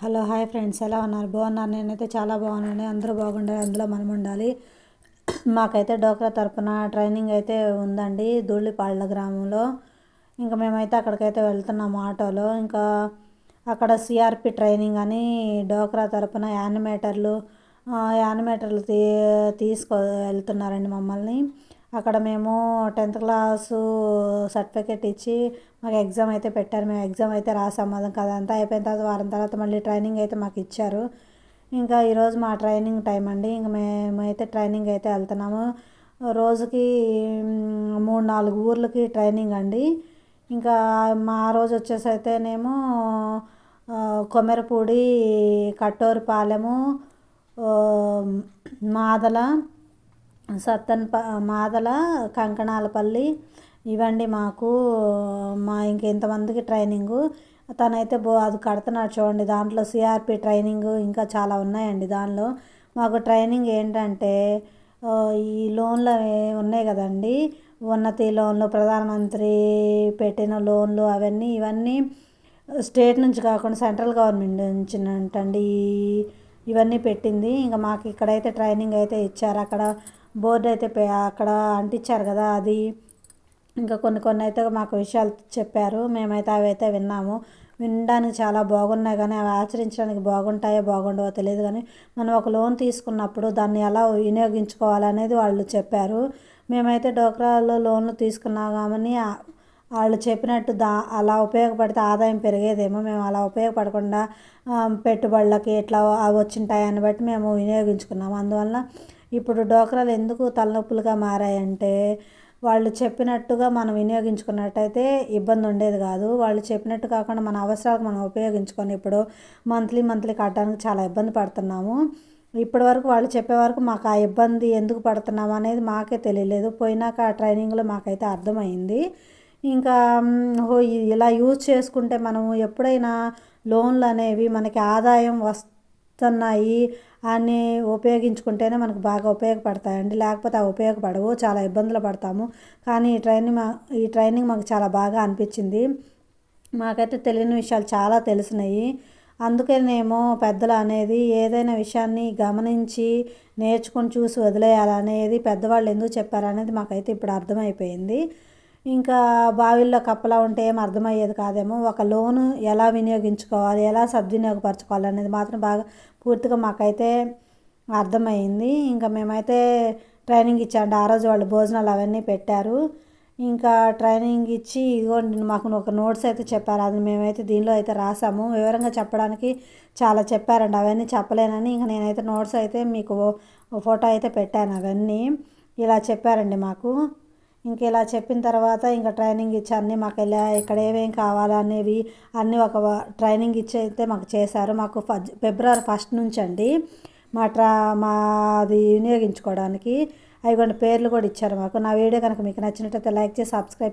Hello hi friends. ఎలా ఉన్నారు? బాగున్నారు? నేనైతే చాలా బాగున్నాను. అందరూ బాగుండాలి. అందులో మనం ఉండాలి. మాకైతే డోక్రా తరపున ట్రైనింగ్ అయితే ఉందండి ధూళిపాళ్ళ గ్రామంలో. ఇంకా మేమైతే అక్కడికైతే వెళ్తున్నాము ఆటోలో. ఇంకా అక్కడ సిఆర్పి ట్రైనింగ్ అని డోక్రా తరపున యానిమేటర్లు యానిమేటర్లు తీ తీసుకు వెళ్తున్నారండి మమ్మల్ని. అక్కడ మేము టెన్త్ క్లాసు సర్టిఫికేట్ ఇచ్చి మాకు ఎగ్జామ్ అయితే పెట్టారు. మేము ఎగ్జామ్ అయితే రాసాము కదా అదంతా అయిపోయిన తర్వాత వారం తర్వాత మళ్ళీ ట్రైనింగ్ అయితే మాకు ఇచ్చారు. ఇంకా ఈరోజు మా ట్రైనింగ్ టైం అండి. ఇంక మేమైతే ట్రైనింగ్ అయితే వెళ్తున్నాము. రోజుకి మూడు నాలుగు ఊర్లకి ట్రైనింగ్ అండి. ఇంకా మా రోజు వచ్చేసి అయితేనేమో కొమెరపూడి కట్టోరుపాలెము మాదల సత్తన్ ప మాదల కంకణాలపల్లి ఇవ్వండి మాకు. మా ఇంకెంతమందికి ట్రైనింగు. తనైతే బో అది కడుతున్నాడు చూడండి. దాంట్లో సిఆర్పి ట్రైనింగ్ ఇంకా చాలా ఉన్నాయండి దానిలో. మాకు ట్రైనింగ్ ఏంటంటే ఈ లోన్లు ఉన్నాయి కదండి. ఉన్నతి లోన్లు ప్రధానమంత్రి పెట్టిన లోన్లు అవన్నీ ఇవన్నీ స్టేట్ నుంచి కాకుండా సెంట్రల్ గవర్నమెంట్ నుంచి అంటండి ఇవన్నీ పెట్టింది. ఇంకా మాకు ఇక్కడైతే ట్రైనింగ్ అయితే ఇచ్చారు. అక్కడ బోర్డు అయితే అక్కడ అంటించారు కదా అది. ఇంకా కొన్ని కొన్ని అయితే మాకు విషయాలు చెప్పారు. మేమైతే అవి అయితే విన్నాము. వినడానికి చాలా బాగున్నాయి కానీ అవి ఆచరించడానికి బాగుంటాయో బాగుండవో తెలియదు కానీ మనం ఒక లోన్ తీసుకున్నప్పుడు దాన్ని ఎలా వినియోగించుకోవాలనేది వాళ్ళు చెప్పారు. మేమైతే డోక్రాలో లోన్లు తీసుకున్నామని వాళ్ళు చెప్పినట్టు దా అలా ఉపయోగపడితే ఆదాయం పెరిగేదేమో. మేము అలా ఉపయోగపడకుండా పెట్టుబడులకి ఎట్లా అవి వచ్చింటాయని బట్టి మేము వినియోగించుకున్నాము. అందువల్ల ఇప్పుడు డోక్రాలు ఎందుకు తలనొప్పులుగా మారాయంటే వాళ్ళు చెప్పినట్టుగా మనం వినియోగించుకున్నట్టయితే ఇబ్బంది ఉండేది కాదు. వాళ్ళు చెప్పినట్టు కాకుండా మన అవసరాలకు మనం ఉపయోగించుకొని ఇప్పుడు మంత్లీ మంత్లీ కట్టడానికి చాలా ఇబ్బంది పడుతున్నాము. ఇప్పటి వరకు వాళ్ళు చెప్పే వరకు మాకు ఆ ఇబ్బంది ఎందుకు పడుతున్నాము అనేది మాకే తెలియలేదు. పోయినాక ఆ ట్రైనింగ్లో మాకైతే అర్థమైంది. ఇంకా ఇలా యూజ్ చేసుకుంటే మనము ఎప్పుడైనా లోన్లు అనేవి మనకి ఆదాయం వస్తున్నాయి అని ఉపయోగించుకుంటేనే మనకు బాగా ఉపయోగపడతాయండి. లేకపోతే అవి ఉపయోగపడవు. చాలా ఇబ్బందులు పడతాము. కానీ ఈ ట్రైనింగ్ మా ఈ ట్రైనింగ్ మాకు చాలా బాగా అనిపించింది. మాకైతే తెలియని విషయాలు చాలా తెలిసినాయి. అందుకేనేమో పెద్దలు అనేది ఏదైనా విషయాన్ని గమనించి నేర్చుకొని చూసి వదిలేయాలనేది పెద్దవాళ్ళు ఎందుకు చెప్పారనేది మాకైతే ఇప్పుడు అర్థమైపోయింది. ఇంకా బావిల్లో కప్పలా ఉంటే ఏం అర్థమయ్యేది కాదేమో. ఒక లోను ఎలా వినియోగించుకోవాలి ఎలా సద్వినియోగపరచుకోవాలి అనేది మాత్రం బాగా పూర్తిగా మాకైతే అర్థమైంది ఇంకా మేమైతే ట్రైనింగ్ ఇచ్చాండి ఆ రోజు వాళ్ళు భోజనాలు అవన్నీ పెట్టారు. ఇంకా ట్రైనింగ్ ఇచ్చి ఇదిగోండి మాకు ఒక నోట్స్ అయితే చెప్పారు. అది మేమైతే దీనిలో అయితే రాసాము. వివరంగా చెప్పడానికి చాలా చెప్పారండి. అవన్నీ చెప్పలేనని ఇంకా నేనైతే నోట్స్ అయితే మీకు ఫోటో అయితే పెట్టాను అవన్నీ. ఇలా చెప్పారండి మాకు. ఇంక ఇలా చెప్పిన తర్వాత ఇంకా ట్రైనింగ్ ఇచ్చి అన్నీ మాకు ఇలా ఇక్కడ ఏమేమి కావాలనేవి అన్నీ ఒక ట్రైనింగ్ ఇచ్చి అయితే మాకు చేశారు. మాకు ఫిబ్రవరి ఫస్ట్ నుంచి అండి మా ట్రా మాది వినియోగించుకోవడానికి. అవి కొన్ని పేర్లు కూడా ఇచ్చారు మాకు. నా వీడియో కనుక మీకు నచ్చినట్లయితే లైక్ చేసి సబ్స్క్రైబ్